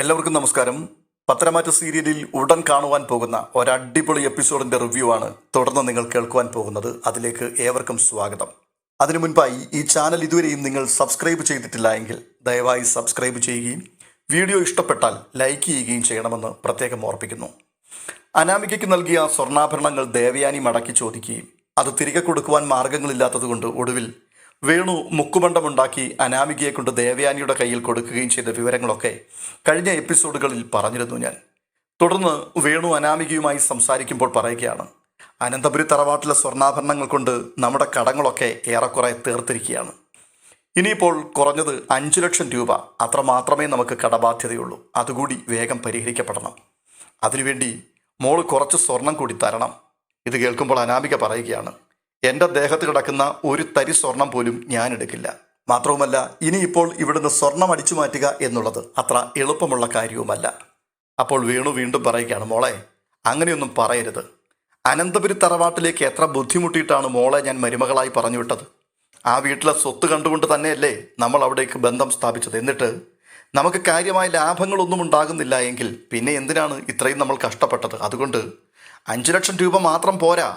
എല്ലാവർക്കും നമസ്കാരം. പത്തനമാറ്റ സീരിയലിൽ ഉടൻ കാണുവാൻ പോകുന്ന ഒരടിപൊളി എപ്പിസോഡിന്റെ റിവ്യൂ ആണ് തുടർന്ന് നിങ്ങൾ കേൾക്കുവാൻ പോകുന്നത്. അതിലേക്ക് ഏവർക്കും സ്വാഗതം. അതിനു മുൻപായി ഈ ചാനൽ ഇതുവരെയും നിങ്ങൾ സബ്സ്ക്രൈബ് ചെയ്തിട്ടില്ല എങ്കിൽ ദയവായി സബ്സ്ക്രൈബ് ചെയ്യുകയും വീഡിയോ ഇഷ്ടപ്പെട്ടാൽ ലൈക്ക് ചെയ്യുകയും ചെയ്യണമെന്ന് പ്രത്യേകം ഓർപ്പിക്കുന്നു. അനാമികയ്ക്ക് നൽകിയ സ്വർണാഭരണങ്ങൾ ദേവയാനി മടക്കി ചോദിക്കുകയും അത് തിരികെ കൊടുക്കുവാൻ മാർഗങ്ങളില്ലാത്തതുകൊണ്ട് ഒടുവിൽ വേണു മുക്കുമണ്ഡമുണ്ടാക്കി അനാമികയെ കൊണ്ട് ദേവയാനിയുടെ കയ്യിൽ കൊടുക്കുകയും ചെയ്ത വിവരങ്ങളൊക്കെ കഴിഞ്ഞ എപ്പിസോഡുകളിൽ പറഞ്ഞിരുന്നു ഞാൻ. തുടർന്ന് വേണു അനാമികയുമായി സംസാരിക്കുമ്പോൾ പറയുകയാണ് അനന്തപുരി തറവാട്ടിലെ സ്വർണാഭരണങ്ങൾ കൊണ്ട് നമ്മുടെ കടങ്ങളൊക്കെ ഏറെക്കുറെ തീർത്തിരിക്കുകയാണ്. ഇനിയിപ്പോൾ കുറഞ്ഞത് അഞ്ചു ലക്ഷം രൂപ. അത്ര മാത്രമേ നമുക്ക് കടബാധ്യതയുള്ളൂ. അതുകൂടി വേഗം പരിഹരിക്കപ്പെടണം. അതിനുവേണ്ടി മോൾ കുറച്ച് സ്വർണം കൂടി തരണം. ഇത് കേൾക്കുമ്പോൾ അനാമിക പറയുകയാണ് എന്റെ ദേഹത്ത് കിടക്കുന്ന ഒരു തരി സ്വർണം പോലും ഞാൻ എടുക്കില്ല. മാത്രവുമല്ല ഇനിയിപ്പോൾ ഇവിടുന്ന് സ്വർണം അടിച്ചു മാറ്റുക എന്നുള്ളത് അത്ര എളുപ്പമുള്ള കാര്യവുമല്ല. അപ്പോൾ വേണു വീണ്ടും പറയുകയാണ് മോളെ അങ്ങനെയൊന്നും പറയരുത്. അനന്തപുരി തറവാട്ടിലേക്ക് എത്ര ബുദ്ധിമുട്ടിയിട്ടാണ് മോളെ ഞാൻ മരുമകളായി പറഞ്ഞു വിട്ടത്. ആ വീട്ടിലെ സ്വത്ത് കണ്ടുകൊണ്ട് തന്നെയല്ലേ നമ്മൾ അവിടേക്ക് ബന്ധം സ്ഥാപിച്ചത്. എന്നിട്ട് നമുക്ക് കാര്യമായ ലാഭങ്ങളൊന്നും ഉണ്ടാകുന്നില്ല എങ്കിൽ പിന്നെ എന്തിനാണ് ഇത്രയും നമ്മൾ കഷ്ടപ്പെട്ടത്? അതുകൊണ്ട് അഞ്ച് ലക്ഷം രൂപ മാത്രം പോരാ.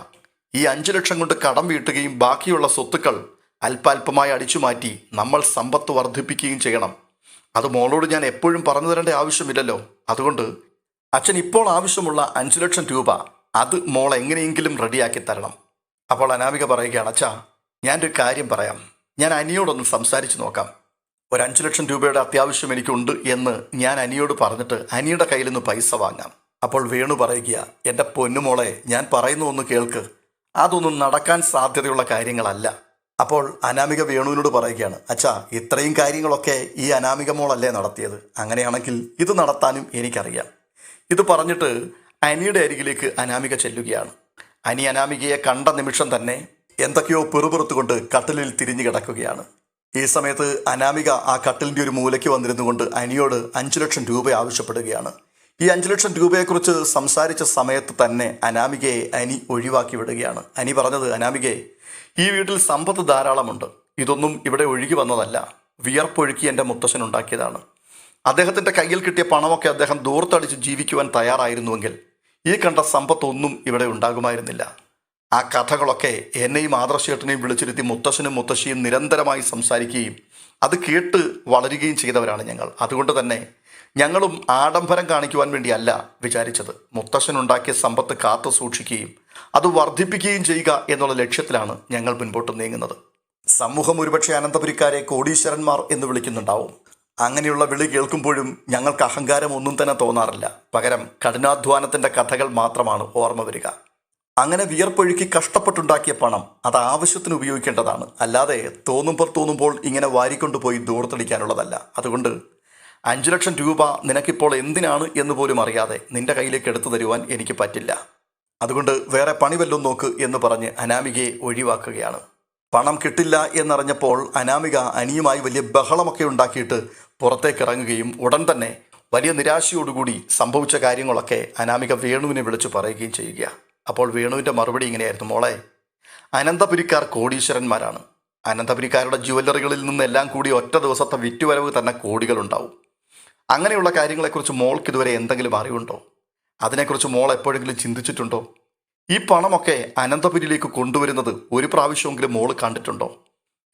ഈ അഞ്ച് ലക്ഷം കൊണ്ട് കടം വീട്ടുകയും ബാക്കിയുള്ള സ്വത്തുക്കൾ അല്പാൽപമായി അടിച്ചു മാറ്റി നമ്മൾ സമ്പത്ത് വർദ്ധിപ്പിക്കുകയും ചെയ്യണം. അത് മോളോട് ഞാൻ എപ്പോഴും പറഞ്ഞു തരേണ്ട ആവശ്യമില്ലല്ലോ. അതുകൊണ്ട് അച്ഛൻ ഇപ്പോൾ ആവശ്യമുള്ള അഞ്ചു ലക്ഷം രൂപ അത് മോൾ എങ്ങനെയെങ്കിലും റെഡിയാക്കി തരണം. അപ്പോൾ അനാമിക പറയുകയാണ് അച്ഛാ ഞാനൊരു കാര്യം പറയാം. ഞാൻ അനിയോടൊന്ന് സംസാരിച്ച് നോക്കാം. ഒരു അഞ്ചു ലക്ഷം രൂപയുടെ അത്യാവശ്യം എനിക്കുണ്ട് എന്ന് ഞാൻ അനിയോട് പറഞ്ഞിട്ട് അനിയുടെ കയ്യിൽ നിന്ന് പൈസ വാങ്ങാം. അപ്പോൾ വേണു പറയുക എന്റെ പൊന്നുമോളെ ഞാൻ പറയുന്നു ഒന്ന് കേൾക്ക്. അതൊന്നും നടക്കാൻ സാധ്യതയുള്ള കാര്യങ്ങളല്ല. അപ്പോൾ അനാമിക വേണുവിനോട് പറയുകയാണ് അച്ഛാ ഇത്രയും കാര്യങ്ങളൊക്കെ ഈ അനാമിക മോളല്ലേ നടത്തിയത്? അങ്ങനെയാണെങ്കിൽ ഇത് നടത്താനും എനിക്കറിയാം. ഇത് പറഞ്ഞിട്ട് അനിയുടെ അരികിലേക്ക് അനാമിക ചെല്ലുകയാണ്. അനി അനാമികയെ കണ്ട നിമിഷം തന്നെ എന്തൊക്കെയോ പെറുപെറുത്തുകൊണ്ട് കട്ടിലിൽ തിരിഞ്ഞു കിടക്കുകയാണ്. ഈ സമയത്ത് അനാമിക ആ കട്ടിലിന്റെ ഒരു മൂലയ്ക്ക് വന്നിരുന്നു കൊണ്ട് അനിയോട് അഞ്ചു ലക്ഷം രൂപ ആവശ്യപ്പെടുകയാണ്. ഈ അഞ്ചു ലക്ഷം രൂപയെക്കുറിച്ച് സംസാരിച്ച സമയത്ത് തന്നെ അനാമികയെ അനി ഒഴിവാക്കി വിടുകയാണ്. അനി പറഞ്ഞത് അനാമികയെ ഈ വീട്ടിൽ സമ്പത്ത് ധാരാളമുണ്ട്. ഇതൊന്നും ഇവിടെ ഒഴുകി വന്നതല്ല. വിയർപ്പൊഴുക്കി എന്റെ മുത്തശ്ശൻ ഉണ്ടാക്കിയതാണ്. അദ്ദേഹത്തിന്റെ കയ്യിൽ കിട്ടിയ പണമൊക്കെ അദ്ദേഹം ദൂർത്തടിച്ച് ജീവിക്കുവാൻ തയ്യാറായിരുന്നുവെങ്കിൽ ഈ കണ്ട സമ്പത്തൊന്നും ഇവിടെ ഉണ്ടാകുമായിരുന്നില്ല. ആ കഥകളൊക്കെ എന്നെയും ആദർശേട്ടനെയും വിളിച്ചിരുത്തി മുത്തശ്ശനും മുത്തശ്ശിയും നിരന്തരമായി സംസാരിക്കുകയും അത് കേട്ട് വളരുകയും ചെയ്തവരാണ് ഞങ്ങൾ. അതുകൊണ്ട് തന്നെ ഞങ്ങളും ആഡംബരം കാണിക്കുവാൻ വേണ്ടിയല്ല വിചാരിച്ചത്. മുത്തശ്ശനുണ്ടാക്കിയ സമ്പത്ത് കാത്തു സൂക്ഷിക്കുകയും അത് വർദ്ധിപ്പിക്കുകയും ചെയ്യുക എന്നുള്ള ലക്ഷ്യത്തിലാണ് ഞങ്ങൾ മുൻപോട്ട് നീങ്ങുന്നത്. സമൂഹം ഒരുപക്ഷെ അനന്തപുരിക്കാരെ കോടീശ്വരന്മാർ എന്ന് വിളിക്കുന്നുണ്ടാവും. അങ്ങനെയുള്ള വിളി കേൾക്കുമ്പോഴും ഞങ്ങൾക്ക് അഹങ്കാരം ഒന്നും തന്നെ തോന്നാറില്ല. പകരം കഠിനാധ്വാനത്തിന്റെ കഥകൾ മാത്രമാണ് ഓർമ്മ വരിക. അങ്ങനെ വിയർപ്പൊഴുക്കി കഷ്ടപ്പെട്ടുണ്ടാക്കിയ പണം അത് ആവശ്യത്തിന് ഉപയോഗിക്കേണ്ടതാണ്. അല്ലാതെ തോന്നുമ്പോൾ തോന്നുമ്പോൾ ഇങ്ങനെ വാരിക്കൊണ്ടുപോയി ദൂർത്തടിക്കാനുള്ളതല്ല. അതുകൊണ്ട് അഞ്ചു ലക്ഷം രൂപ നിനക്കിപ്പോൾ എന്തിനാണ് എന്ന് പോലും അറിയാതെ നിന്റെ കയ്യിലേക്ക് എടുത്തു തരുവാൻ എനിക്ക് പറ്റില്ല. അതുകൊണ്ട് വേറെ പണി വല്ലതും നോക്ക് എന്ന് പറഞ്ഞ് അനാമികയെ ഒഴിവാക്കുകയാണ്. പണം കിട്ടില്ല എന്നറിഞ്ഞപ്പോൾ അനാമിക അനിയുമായി വലിയ ബഹളമൊക്കെ ഉണ്ടാക്കിയിട്ട് പുറത്തേക്ക് ഇറങ്ങുകയും ഉടൻ തന്നെ വലിയ നിരാശയോടുകൂടി സംഭവിച്ച കാര്യങ്ങളൊക്കെ അനാമിക വേണുവിനെ വിളിച്ചു പറയുകയും ചെയ്യുക. അപ്പോൾ വേണുവിന്റെ മറുപടി ഇങ്ങനെയായിരുന്നു മോളെ അനന്തപുരിക്കാർ കോടീശ്വരന്മാരാണ്. അനന്തപുരിക്കാരുടെ ജുവല്ലറികളിൽ നിന്നെല്ലാം കൂടി ഒറ്റ ദിവസത്തെ വിറ്റുവരവ് തന്നെ കോടികളുണ്ടാവും. അങ്ങനെയുള്ള കാര്യങ്ങളെക്കുറിച്ച് മോൾക്ക് ഇതുവരെ എന്തെങ്കിലും അറിവുണ്ടോ? അതിനെക്കുറിച്ച് മോൾ എപ്പോഴെങ്കിലും ചിന്തിച്ചിട്ടുണ്ടോ? ഈ പണമൊക്കെ അനന്തപുരിയിലേക്ക് കൊണ്ടുവരുന്നത് ഒരു പ്രാവശ്യമെങ്കിലും മോൾ കണ്ടിട്ടുണ്ടോ?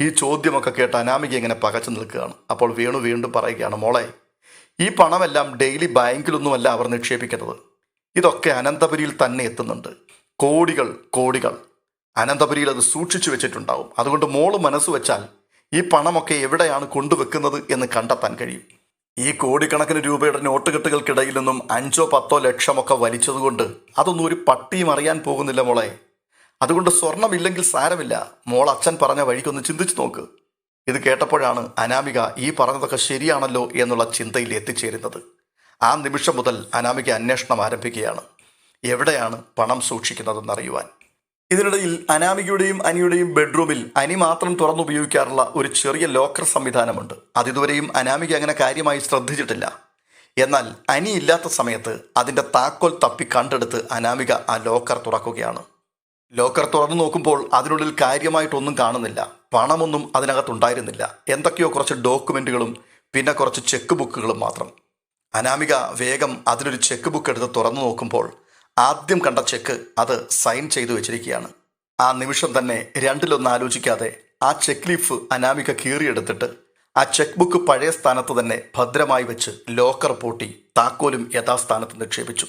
ഈ ചോദ്യമൊക്കെ കേട്ട് അനാമിക ഇങ്ങനെ പകച്ചു നിൽക്കുകയാണ്. അപ്പോൾ വേണു വീണ്ടും പറയുകയാണ് മോളെ ഈ പണമെല്ലാം ഡെയിലി ബാങ്കിലൊന്നുമല്ല അവർ നിക്ഷേപിക്കുന്നത്. ഇതൊക്കെ അനന്തപുരിയിൽ തന്നെ എത്തുന്നുണ്ട്. കോടികൾ കോടികൾ. അനന്തപുരിയിൽ അത് സൂക്ഷിച്ചു വെച്ചിട്ടുണ്ടാവും. അതുകൊണ്ട് മോൾ മനസ്സ് വെച്ചാൽ ഈ പണമൊക്കെ എവിടെയാണ് കൊണ്ടുവെക്കുന്നത് എന്ന് കണ്ടെത്താൻ കഴിയും. ഈ കോടിക്കണക്കിന് രൂപയുടെ നോട്ടുകെട്ടുകൾക്കിടയിൽ നിന്നും അഞ്ചോ പത്തോ ലക്ഷമൊക്കെ വലിച്ചതുകൊണ്ട് അതൊന്നും ഒരു പട്ടിയും അറിയാൻ പോകുന്നില്ല മോളെ. അതുകൊണ്ട് സ്വർണമില്ലെങ്കിൽ സാരമില്ല. മോൾ അച്ഛൻ പറഞ്ഞ വഴിക്കൊന്ന് ചിന്തിച്ചു നോക്ക്. ഇത് കേട്ടപ്പോഴാണ് അനാമിക ഈ പറഞ്ഞതൊക്കെ ശരിയാണല്ലോ എന്നുള്ള ചിന്തയിൽ എത്തിച്ചേരുന്നത്. ആ നിമിഷം മുതൽ അനാമിക അന്വേഷണം ആരംഭിക്കുകയാണ്. എവിടെയാണ് പണം സൂക്ഷിക്കുന്നതെന്നറിയുവാൻ. ഇതിനിടയിൽ അനാമികയുടെയും അനിയുടെയും ബെഡ്റൂമിൽ അനി മാത്രം തുറന്നുപയോഗിക്കാറുള്ള ഒരു ചെറിയ ലോക്കർ സംവിധാനമുണ്ട്. അതിതുവരെയും അനാമിക അങ്ങനെ കാര്യമായി ശ്രദ്ധിച്ചിട്ടില്ല. എന്നാൽ അനി ഇല്ലാത്ത സമയത്ത് അതിന്റെ താക്കോൽ തപ്പി കണ്ടെടുത്ത് അനാമിക ആ ലോക്കർ തുറക്കുകയാണ്. ലോക്കർ തുറന്നു നോക്കുമ്പോൾ അതിനുള്ളിൽ കാര്യമായിട്ടൊന്നും കാണുന്നില്ല. പണമൊന്നും അതിനകത്തുണ്ടായിരുന്നില്ല. എന്തൊക്കെയോ കുറച്ച് ഡോക്യുമെന്റുകളും പിന്നെ കുറച്ച് ചെക്ക് ബുക്കുകളും മാത്രം. അനാമിക വേഗം അതിലൊരു ചെക്ക് ബുക്ക് എടുത്ത് തുറന്നു നോക്കുമ്പോൾ ആദ്യം കണ്ട ചെക്ക് അത് സൈൻ ചെയ്തു വെച്ചിരിക്കുകയാണ്. ആ നിമിഷം തന്നെ രണ്ടിലൊന്ന് ആലോചിക്കാതെ ആ ചെക്ക് ലീഫ് അനാമിക കീറിയെടുത്തിട്ട് ആ ചെക്ക് ബുക്ക് പഴയ സ്ഥാനത്ത് തന്നെ ഭദ്രമായി വെച്ച് ലോക്കർ പൂട്ടി താക്കോലും യഥാസ്ഥാനത്ത് നിക്ഷേപിച്ചു.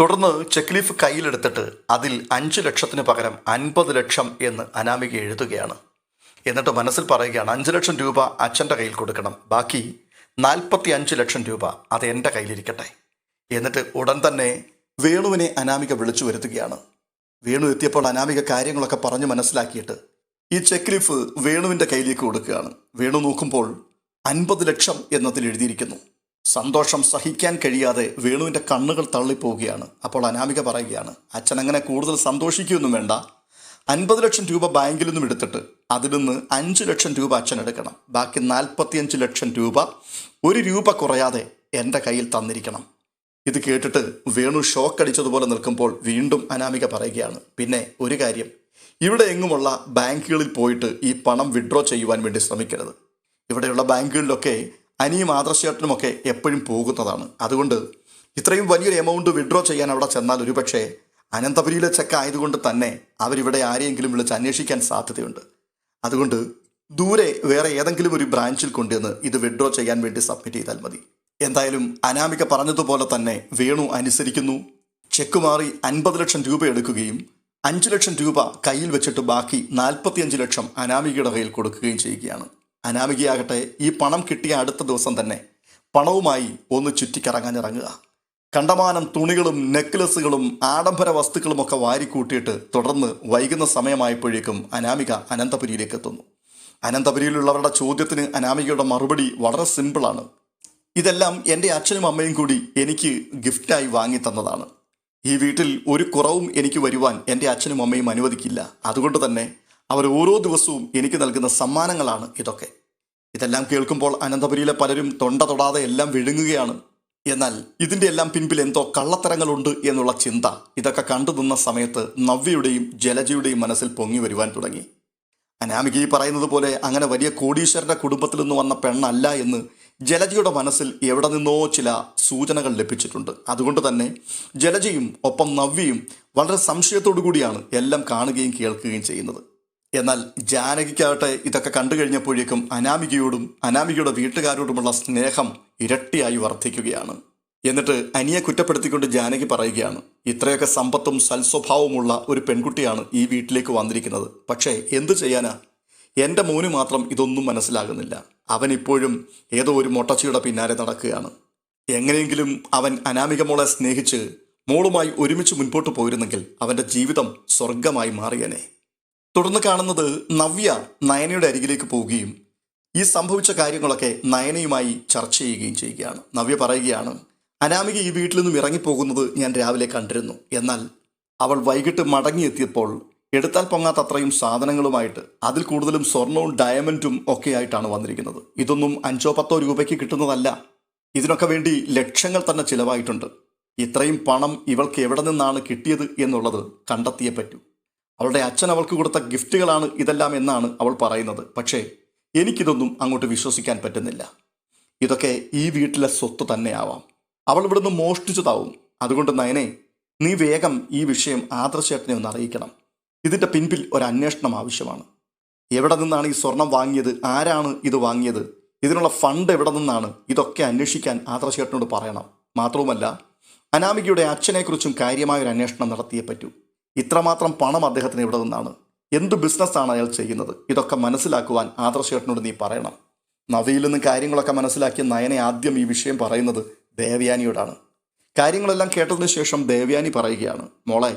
തുടർന്ന് ചെക്ക് ലീഫ് കയ്യിലെടുത്തിട്ട് അതിൽ അഞ്ച് ലക്ഷത്തിന് പകരം അൻപത് ലക്ഷം എന്ന് അനാമിക എഴുതുകയാണ്. എന്നിട്ട് മനസ്സിൽ പറയുകയാണ് അഞ്ച് ലക്ഷം രൂപ അച്ഛന്റെ കയ്യിൽ കൊടുക്കണം ബാക്കി നാൽപ്പത്തി അഞ്ച് ലക്ഷം രൂപ അത് എന്റെ കയ്യിലിരിക്കട്ടെ. എന്നിട്ട് ഉടൻ തന്നെ വേണുവിനെ അനാമിക വിളിച്ചു വരുത്തുകയാണ്. വേണു എത്തിയപ്പോൾ അനാമിക കാര്യങ്ങളൊക്കെ പറഞ്ഞു മനസ്സിലാക്കിയിട്ട് ഈ ചെക്ക് ലീഫ് വേണുവിന്റെ കയ്യിലേക്ക് കൊടുക്കുകയാണ്. വേണു നോക്കുമ്പോൾ അൻപത് ലക്ഷം എന്നതിൽ എഴുതിയിരിക്കുന്നു. സന്തോഷം സഹിക്കാൻ കഴിയാതെ വേണുവിന്റെ കണ്ണുകൾ തള്ളിപ്പോവുകയാണ്. അപ്പോൾ അനാമിക പറയുകയാണ് അച്ഛൻ അങ്ങനെ കൂടുതൽ സന്തോഷിക്കുകയൊന്നും വേണ്ട. അൻപത് ലക്ഷം രൂപ ബാങ്കിൽ നിന്നും എടുത്തിട്ട് അതിൽ നിന്ന് അഞ്ച് ലക്ഷം രൂപ അച്ഛൻ എടുക്കണം. ബാക്കി നാൽപ്പത്തിയഞ്ച് ലക്ഷം രൂപ ഒരു രൂപ കുറയാതെ എന്റെ കയ്യിൽ തന്നിരിക്കണം. ഇത് കേട്ടിട്ട് വേണു ഷോക്ക് അടിച്ചതുപോലെ നിൽക്കുമ്പോൾ വീണ്ടും അനാമിക പറയുകയാണ്. പിന്നെ ഒരു കാര്യം ഇവിടെ എങ്ങുമുള്ള ബാങ്കുകളിൽ പോയിട്ട് ഈ പണം വിഡ്രോ ചെയ്യുവാൻ വേണ്ടി ശ്രമിക്കരുത്. ഇവിടെയുള്ള ബാങ്കുകളിലൊക്കെ അനിയും ആദർശേട്ടനുമൊക്കെ എപ്പോഴും പോകുന്നതാണ്. അതുകൊണ്ട് ഇത്രയും വലിയൊരു എമൗണ്ട് വിഡ്രോ ചെയ്യാൻ അവിടെ ചെന്നാൽ ഒരുപക്ഷെ അനന്തപുരിയിലെ ചെക്ക് ആയതുകൊണ്ട് തന്നെ അവരിവിടെ ആരെയെങ്കിലും വിളിച്ച് അന്വേഷിക്കാൻ സാധ്യതയുണ്ട്. അതുകൊണ്ട് ദൂരെ വേറെ ഏതെങ്കിലും ഒരു ബ്രാഞ്ചിൽ കൊണ്ടുവന്ന് ഇത് വിഡ്രോ ചെയ്യാൻ വേണ്ടി സബ്മിറ്റ് ചെയ്താൽ മതി. എന്തായാലും അനാമിക പറഞ്ഞതുപോലെ തന്നെ വേണു അനുസരിക്കുന്നു. ചെക്ക് മാറി അൻപത് ലക്ഷം രൂപ എടുക്കുകയും അഞ്ച് ലക്ഷം രൂപ കയ്യിൽ വെച്ചിട്ട് ബാക്കി നാൽപ്പത്തിയഞ്ച് ലക്ഷം അനാമികയുടെ കയ്യിൽ കൊടുക്കുകയും ചെയ്യുകയാണ്. അനാമികയാകട്ടെ ഈ പണം കിട്ടിയ അടുത്ത ദിവസം തന്നെ പണവുമായി ഒന്ന് ചുറ്റിക്കറങ്ങാനിറങ്ങുക. കണ്ടമാനം തുണികളും നെക്ലസുകളും ആഡംബര വസ്തുക്കളുമൊക്കെ വാരിക്കൂട്ടിയിട്ട് തുടർന്ന് വൈകുന്ന സമയമായപ്പോഴേക്കും അനാമിക അനന്തപുരിയിലേക്ക് എത്തുന്നു അനന്തപുരിയിലുള്ളവരുടെ ചോദ്യത്തിന് അനാമികയുടെ മറുപടി വളരെ സിമ്പിളാണ് ഇതെല്ലാം എന്റെ അച്ഛനും അമ്മയും കൂടി എനിക്ക് ഗിഫ്റ്റായി വാങ്ങി തന്നതാണ്. ഈ വീട്ടിൽ ഒരു കുറവും എനിക്ക് വരുവാൻ എന്റെ അച്ഛനും അമ്മയും അനുവദിക്കില്ല. അതുകൊണ്ട് തന്നെ അവർ ഓരോ ദിവസവും എനിക്ക് നൽകുന്ന സമ്മാനങ്ങളാണ് ഇതൊക്കെ. ഇതെല്ലാം കേൾക്കുമ്പോൾ അനന്തപുരിയിലെ പലരും തൊണ്ട തൊടാതെ എല്ലാം വിഴുങ്ങുകയാണ്. എന്നാൽ ഇതിന്റെ എല്ലാം പിൻപിൽ എന്തോ കള്ളത്തരങ്ങളുണ്ട് എന്നുള്ള ചിന്ത ഇതൊക്കെ കണ്ടു നിന്ന സമയത്ത് നവ്യയുടെയും ജലജയുടെയും മനസ്സിൽ പൊങ്ങി വരുവാൻ തുടങ്ങി. അനാമിക ഈ പറയുന്നത് പോലെ അങ്ങനെ വലിയ കോടീശ്വരന്റെ കുടുംബത്തിൽ നിന്ന് വന്ന പെണ്ണല്ല എന്ന് ജലജയുടെ മനസ്സിൽ എവിടെ നിന്നോ ചില സൂചനകൾ ലഭിച്ചിട്ടുണ്ട്. അതുകൊണ്ട് തന്നെ ജലജയും ഒപ്പം നവ്യയും വളരെ സംശയത്തോടു കൂടിയാണ് എല്ലാം കാണുകയും കേൾക്കുകയും ചെയ്യുന്നത്. എന്നാൽ ജാനകിക്കാകട്ടെ ഇതൊക്കെ കണ്ടു കഴിഞ്ഞപ്പോഴേക്കും അനാമികയോടും അനാമികയുടെ വീട്ടുകാരോടുമുള്ള സ്നേഹം ഇരട്ടിയായി വർദ്ധിക്കുകയാണ്. എന്നിട്ട് അനിയെ കുറ്റപ്പെടുത്തിക്കൊണ്ട് ജാനകി പറയുകയാണ് ഇത്രയൊക്കെ സമ്പത്തും സൽസ്വഭാവമുള്ള ഒരു പെൺകുട്ടിയാണ് ഈ വീട്ടിലേക്ക് വന്നിരിക്കുന്നത്. പക്ഷേ എന്തു ചെയ്യാനാ? എന്റെ മോന് മാത്രം ഇതൊന്നും മനസ്സിലാകുന്നില്ല. അവൻ ഇപ്പോഴും ഏതോ ഒരു മൊട്ടച്ചിയുടെ പിന്നാലെ നടക്കുകയാണ്. എങ്ങനെയെങ്കിലും അവൻ അനാമിക മോളെ സ്നേഹിച്ച് മോളുമായി ഒരുമിച്ച് മുൻപോട്ട് പോയിരുന്നെങ്കിൽ അവന്റെ ജീവിതം സ്വർഗമായി മാറിയനെ. തുടർന്ന് കാണുന്നത് നവ്യ നയനയുടെ അരികിലേക്ക് പോവുകയും ഈ സംഭവിച്ച കാര്യങ്ങളൊക്കെ നയനയുമായി ചർച്ച ചെയ്യുകയും ചെയ്യുകയാണ്. നവ്യ പറയുകയാണ് അനാമിക ഈ വീട്ടിൽ നിന്നും ഇറങ്ങിപ്പോകുന്നത് ഞാൻ രാവിലെ കണ്ടിരുന്നു. എന്നാൽ അവൾ വൈകിട്ട് മടങ്ങിയെത്തിയപ്പോൾ എടുത്താൽ പൊങ്ങാത്തത്രയും സാധനങ്ങളുമായിട്ട് അതിൽ കൂടുതലും സ്വർണവും ഡയമണ്ടും ഒക്കെ ആയിട്ടാണ് വന്നിരിക്കുന്നത്. ഇതൊന്നും അഞ്ചോ പത്തോ രൂപയ്ക്ക് കിട്ടുന്നതല്ല. ഇതിനൊക്കെ വേണ്ടി ലക്ഷങ്ങൾ തന്നെ ചിലവായിട്ടുണ്ട്. ഇത്രയും പണം ഇവൾക്ക് എവിടെ നിന്നാണ് കിട്ടിയത് എന്നുള്ളത് കണ്ടെത്തിയേ പറ്റൂ. അവളുടെ അച്ഛൻ അവൾക്ക് കൊടുത്ത ഗിഫ്റ്റുകളാണ് ഇതെല്ലാം എന്നാണ് അവൾ പറയുന്നത്. പക്ഷേ എനിക്കിതൊന്നും അങ്ങോട്ട് വിശ്വസിക്കാൻ പറ്റുന്നില്ല. ഇതൊക്കെ ഈ വീട്ടിലെ സ്വത്ത് തന്നെയാവാം. അവൾ ഇവിടുന്ന് മോഷ്ടിച്ചതാവും. അതുകൊണ്ട് നയനെ നീ വേഗം ഈ വിഷയം ആദർശേട്ടനെ ഒന്ന് അറിയിക്കണം. ഇതിന്റെ പിൻപിൽ ഒരു അന്വേഷണം ആവശ്യമാണ്. എവിടെ നിന്നാണ് ഈ സ്വർണം വാങ്ങിയത്? ആരാണ് ഇത് വാങ്ങിയത്? ഇതിനുള്ള ഫണ്ട് എവിടെ നിന്നാണ്? ഇതൊക്കെ അന്വേഷിക്കാൻ ആദർശേട്ടനോട് പറയണം. മാത്രവുമല്ല അനാമികയുടെ അച്ഛനെക്കുറിച്ചും കാര്യമായ ഒരു അന്വേഷണം നടത്തിയേ പറ്റൂ. ഇത്രമാത്രം പണം അദ്ദേഹത്തിന് എവിടെ നിന്നാണ്. എന്ത് ബിസിനസ്സാണ് അയാൾ ചെയ്യുന്നത്? ഇതൊക്കെ മനസ്സിലാക്കുവാൻ ആദർശേട്ടനോട് നീ പറയണം. നവയിൽ നിന്ന് കാര്യങ്ങളൊക്കെ മനസ്സിലാക്കിയ നയനെ ആദ്യം ഈ വിഷയം പറയുന്നത് ദേവയാനിയോടാണ്. കാര്യങ്ങളെല്ലാം കേട്ടതിന് ശേഷം ദേവയാനി പറയുകയാണ് മോളെ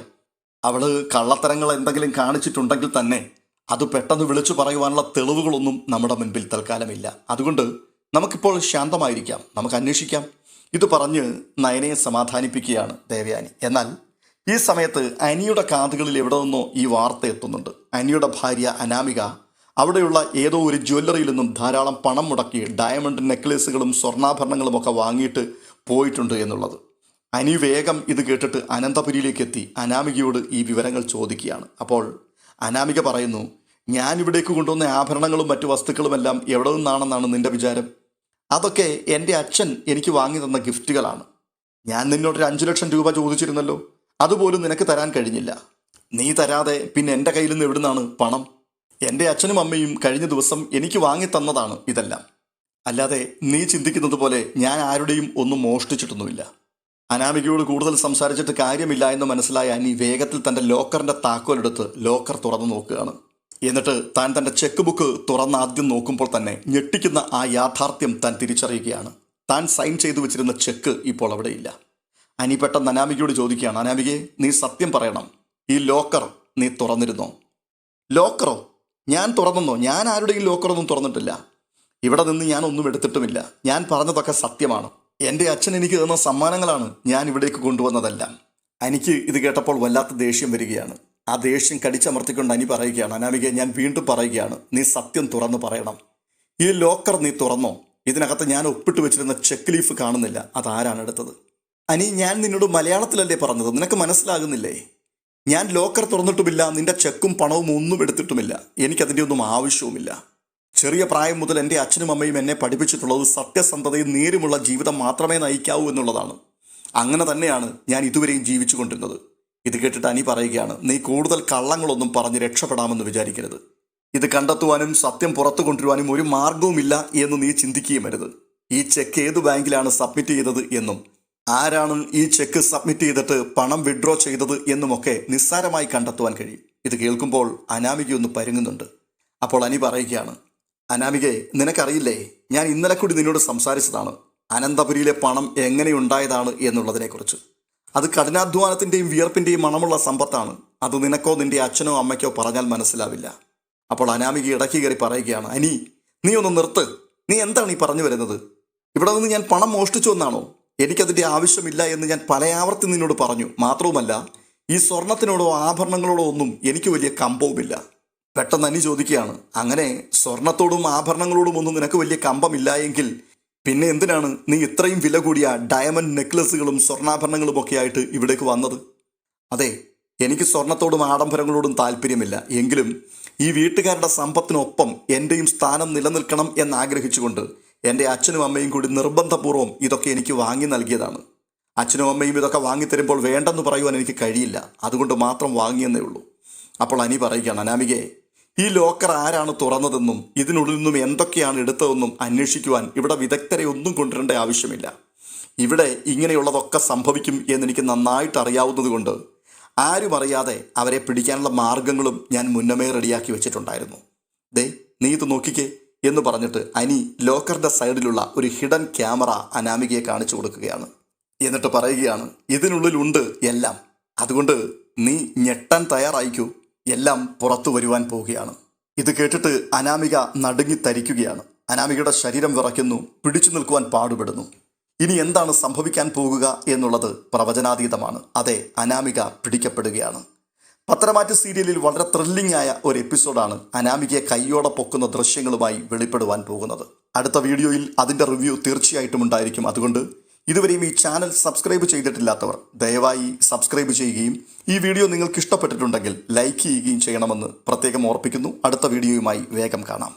അവൾ കള്ളത്തരങ്ങൾ എന്തെങ്കിലും കാണിച്ചിട്ടുണ്ടെങ്കിൽ തന്നെ അത് പെട്ടെന്ന് വിളിച്ചു പറയുവാനുള്ള തെളിവുകളൊന്നും നമ്മുടെ മുൻപിൽ തൽക്കാലമില്ല. അതുകൊണ്ട് നമുക്കിപ്പോൾ ശാന്തമായിരിക്കാം. നമുക്ക് അന്വേഷിക്കാം. ഇത് പറഞ്ഞ് നയനയെ സമാധാനിപ്പിക്കുകയാണ് ദേവയാനി. എന്നാൽ ഈ സമയത്ത് അനിയുടെ കാതുകളിൽ എവിടെ നിന്നോ ഈ വാർത്ത എത്തുന്നുണ്ട്. അനിയുടെ ഭാര്യ അനാമിക അവിടെയുള്ള ഏതോ ഒരു ജ്വല്ലറിയിൽ നിന്നും ധാരാളം പണം മുടക്കി ഡയമണ്ട് നെക്ലേസുകളും സ്വർണാഭരണങ്ങളും ഒക്കെ വാങ്ങിയിട്ട് പോയിട്ടുണ്ട് എന്നുള്ളത്. അനി വേഗം ഇത് കേട്ടിട്ട് അനന്തപുരിയിലേക്ക് എത്തി അനാമികയോട് ഈ വിവരങ്ങൾ ചോദിക്കുകയാണ്. അപ്പോൾ അനാമിക പറയുന്നു ഞാൻ ഇവിടേക്ക് കൊണ്ടുവന്ന ആഭരണങ്ങളും മറ്റു വസ്തുക്കളുമെല്ലാം എവിടെ നിന്നാണെന്നാണ് നിന്റെ വിചാരം? അതൊക്കെ എന്റെ അച്ഛൻ എനിക്ക് വാങ്ങി തന്ന ഗിഫ്റ്റുകളാണ്. ഞാൻ നിന്നോടൊരു അഞ്ചു ലക്ഷം രൂപ ചോദിച്ചിരുന്നല്ലോ അതുപോലും നിനക്ക് തരാൻ കഴിഞ്ഞില്ല. നീ തരാതെ പിന്നെ എന്റെ കയ്യിൽ നിന്ന് എവിടുന്നാണ് പണം? എന്റെ അച്ഛനും അമ്മയും കഴിഞ്ഞ ദിവസം എനിക്ക് വാങ്ങി തന്നതാണ് ഇതെല്ലാം. അല്ലാതെ നീ ചിന്തിക്കുന്നത് പോലെ ഞാൻ ആരുടെയും ഒന്നും മോഷ്ടിച്ചിട്ടൊന്നുമില്ല. അനാമികയോട് കൂടുതൽ സംസാരിച്ചിട്ട് കാര്യമില്ല എന്ന് മനസ്സിലായ അനി വേഗത്തിൽ തന്റെ ലോക്കറിന്റെ താക്കോലെടുത്ത് ലോക്കർ തുറന്നു നോക്കുകയാണ്. എന്നിട്ട് താൻ തന്റെ ചെക്ക് ബുക്ക് തുറന്ന് ആദ്യം നോക്കുമ്പോൾ തന്നെ ഞെട്ടിക്കുന്ന ആ യാഥാർത്ഥ്യം താൻ തിരിച്ചറിയുകയാണ്. താൻ സൈൻ ചെയ്തു വെച്ചിരുന്ന ചെക്ക് ഇപ്പോൾ അവിടെയില്ല. അനി പെട്ടെന്ന് അനാമികയോട് ചോദിക്കുകയാണ് അനാമികയെ നീ സത്യം പറയണം. ഈ ലോക്കർ നീ തുറന്നിരുന്നോ? ലോക്കറോ? ഞാൻ തുറന്നോ? ഞാൻ ആരുടെയും ലോക്കറൊന്നും തുറന്നിട്ടില്ല. ഇവിടെ നിന്ന് ഞാൻ ഒന്നും എടുത്തിട്ടുമില്ല. ഞാൻ പറഞ്ഞതൊക്കെ സത്യമാണ്. എന്റെ അച്ഛൻ എനിക്ക് തന്ന സമ്മാനങ്ങളാണ് ഞാൻ ഇവിടേക്ക് കൊണ്ടുവന്നതല്ല. എനിക്ക് ഇത് കേട്ടപ്പോൾ വല്ലാത്ത ദേഷ്യം വരികയാണ്. ആ ദേഷ്യം കടിച്ചമർത്തിക്കൊണ്ട് അനി പറയുകയാണ് അനാമിക ഞാൻ വീണ്ടും പറയുകയാണ് നീ സത്യം തുറന്നു പറയണം. ഈ ലോക്കർ നീ തുറന്നോ? ഇതിനകത്ത് ഞാൻ ഒപ്പിട്ട് വെച്ചിരുന്ന ചെക്ക് ലീഫ് കാണുന്നില്ല അതാരാണ് എടുത്തത്? അനി ഞാൻ നിന്നോട് മലയാളത്തിലല്ലേ പറഞ്ഞത്? നിനക്ക് മനസ്സിലാകുന്നില്ലേ? ഞാൻ ലോക്കർ തുറന്നിട്ടുമില്ല നിന്റെ ചെക്കും പണവും ഒന്നും എടുത്തിട്ടുമില്ല. എനിക്കതിന്റെ ഒന്നും ആവശ്യവുമില്ല. ചെറിയ പ്രായം മുതൽ എന്റെ അച്ഛനും അമ്മയും എന്നെ പഠിപ്പിച്ചിട്ടുള്ളത് സത്യസന്ധതയും നേരുമുള്ള ജീവിതം മാത്രമേ നയിക്കാവൂ എന്നുള്ളതാണ്. അങ്ങനെ തന്നെയാണ് ഞാൻ ഇതുവരെയും ജീവിച്ചു കൊണ്ടിരുന്നത്. ഇത് കേട്ടിട്ട് അനി പറയുകയാണ് നീ കൂടുതൽ കള്ളങ്ങളൊന്നും പറഞ്ഞ് രക്ഷപ്പെടാമെന്ന് വിചാരിക്കരുത്. ഇത് കണ്ടെത്തുവാനും സത്യം പുറത്തു കൊണ്ടുവരുവാനും ഒരു മാർഗവുമില്ല എന്ന് നീ ചിന്തിക്കുകയും വരുത് ഈ ചെക്ക് ഏത് ബാങ്കിലാണ് സബ്മിറ്റ് ചെയ്തത് എന്നും ആരാണ് ഈ ചെക്ക് സബ്മിറ്റ് ചെയ്തിട്ട് പണം വിഡ്രോ ചെയ്തത് എന്നുമൊക്കെ നിസ്സാരമായി കണ്ടെത്തുവാൻ കഴിയും. ഇത് കേൾക്കുമ്പോൾ അനാമികയൊന്ന് പരുങ്ങുന്നുണ്ട്. അപ്പോൾ അനി പറയുകയാണ് അനാമികെ നിനക്കറിയില്ലേ ഞാൻ ഇന്നലെ കൂടി നിന്നോട് സംസാരിച്ചതാണ്. അനന്തപുരിയിലെ പണം എങ്ങനെയുണ്ടായതാണ് എന്നുള്ളതിനെക്കുറിച്ച്. അത് കഠിനാധ്വാനത്തിന്റെയും വിയർപ്പിന്റെയും മണമുള്ള സമ്പത്താണ്. അത് നിനക്കോ നിന്റെ അച്ഛനോ അമ്മയ്ക്കോ പറഞ്ഞാൽ മനസ്സിലാവില്ല. അപ്പോൾ അനാമിക ഇടക്കി കയറി പറയുകയാണ് അനി നീ ഒന്ന് നിർത്ത്. നീ എന്താണ് ഈ പറഞ്ഞു വരുന്നത്? ഇവിടെ നിന്ന് ഞാൻ പണം മോഷ്ടിച്ചു എന്നാണോ? എനിക്കതിന്റെ ആവശ്യമില്ല എന്ന് ഞാൻ പലയാവർത്തി നിന്നോട് പറഞ്ഞു. മാത്രവുമല്ല ഈ സ്വർണത്തിനോടോ ആഭരണങ്ങളോടോ ഒന്നും എനിക്ക് വലിയ കമ്പവുമില്ല. പെട്ടെന്ന് അനി ചോദിക്കുകയാണ്. അങ്ങനെ സ്വർണത്തോടും ആഭരണങ്ങളോടും ഒന്നും നിനക്ക് വലിയ കമ്പമില്ല എങ്കിൽ പിന്നെ എന്തിനാണ് നീ ഇത്രയും വില കൂടിയ ഡയമണ്ട് നെക്ലസുകളും സ്വർണാഭരണങ്ങളും ഒക്കെ ആയിട്ട് ഇവിടേക്ക് വന്നത്? അതെ എനിക്ക് സ്വർണത്തോടും ആഡംബരങ്ങളോടും താല്പര്യമില്ല. എങ്കിലും ഈ വീട്ടുകാരുടെ സമ്പത്തിനൊപ്പം എന്റെയും സ്ഥാനം നിലനിൽക്കണം എന്നാഗ്രഹിച്ചുകൊണ്ട് എന്റെ അച്ഛനും അമ്മയും കൂടി നിർബന്ധപൂർവം ഇതൊക്കെ എനിക്ക് വാങ്ങി നൽകിയതാണ്. അച്ഛനും അമ്മയും ഇതൊക്കെ വാങ്ങിത്തരുമ്പോൾ വേണ്ടെന്ന് പറയുവാൻ എനിക്ക് കഴിയില്ല. അതുകൊണ്ട് മാത്രം വാങ്ങിയെന്നേ ഉള്ളൂ. അപ്പോൾ അനി പറയുകയാണ് അനാമികയെ ഈ ലോക്കർ ആരാണ് തുറന്നതെന്നും ഇതിനുള്ളിൽ നിന്നും എന്തൊക്കെയാണ് എടുത്തതെന്നും അന്വേഷിക്കുവാൻ ഇവിടെ വിദഗ്ധരെ ഒന്നും കൊണ്ടുവരേണ്ട ആവശ്യമില്ല. ഇവിടെ ഇങ്ങനെയുള്ളതൊക്കെ സംഭവിക്കും എന്നെനിക്ക് നന്നായിട്ട് അറിയാവുന്നതുകൊണ്ട് ആരും അറിയാതെ അവരെ പിടിക്കാനുള്ള മാർഗങ്ങളും ഞാൻ മുന്നമേ റെഡിയാക്കി വെച്ചിട്ടുണ്ടായിരുന്നു. ദേ നീ ഇത് നോക്കിക്കേ എന്ന് പറഞ്ഞിട്ട് അനി ലോക്കറിന്റെ സൈഡിലുള്ള ഒരു ഹിഡൻ ക്യാമറ അനാമികയെ കാണിച്ചു കൊടുക്കുകയാണ്. എന്നിട്ട് പറയുകയാണ് ഇതിനുള്ളിലുണ്ട് എല്ലാം. അതുകൊണ്ട് നീ ഞെട്ടാൻ തയ്യാറായിക്കൂ. എല്ലാം പുറത്തു വരുവാൻ പോവുകയാണ്. ഇത് കേട്ടിട്ട് അനാമിക നടുങ്ങി തരിക്കുകയാണ്. അനാമികയുടെ ശരീരം വിറയ്ക്കുന്നു പിടിച്ചു നിൽക്കുവാൻ പാടുപെടുന്നു. ഇനി എന്താണ് സംഭവിക്കാൻ പോകുക എന്നുള്ളത് പ്രവചനാതീതമാണ്. അതെ അനാമിക പിടിക്കപ്പെടുകയാണ്. പത്രമാറ്റ് സീരിയലിൽ വളരെ ത്രില്ലിംഗ് ആയ ഒരു എപ്പിസോഡാണ് അനാമികയെ കൈയോടെ പൊക്കുന്ന ദൃശ്യങ്ങളുമായി വെളിപ്പെടുവാൻ പോകുന്നത്. അടുത്ത വീഡിയോയിൽ അതിന്റെ റിവ്യൂ തീർച്ചയായിട്ടും ഉണ്ടായിരിക്കും. അതുകൊണ്ട് ഇതുവരെയും ഈ ചാനൽ സബ്സ്ക്രൈബ് ചെയ്തിട്ടില്ലാത്തവർ ദയവായി സബ്സ്ക്രൈബ് ചെയ്യുകയും ഈ വീഡിയോ നിങ്ങൾക്ക് ഇഷ്ടപ്പെട്ടിട്ടുണ്ടെങ്കിൽ ലൈക്ക് ചെയ്യുകയും ചെയ്യണമെന്ന് പ്രത്യേകം ഓർപ്പിക്കുന്നു. അടുത്ത വീഡിയോയുമായി വേഗം കാണാം.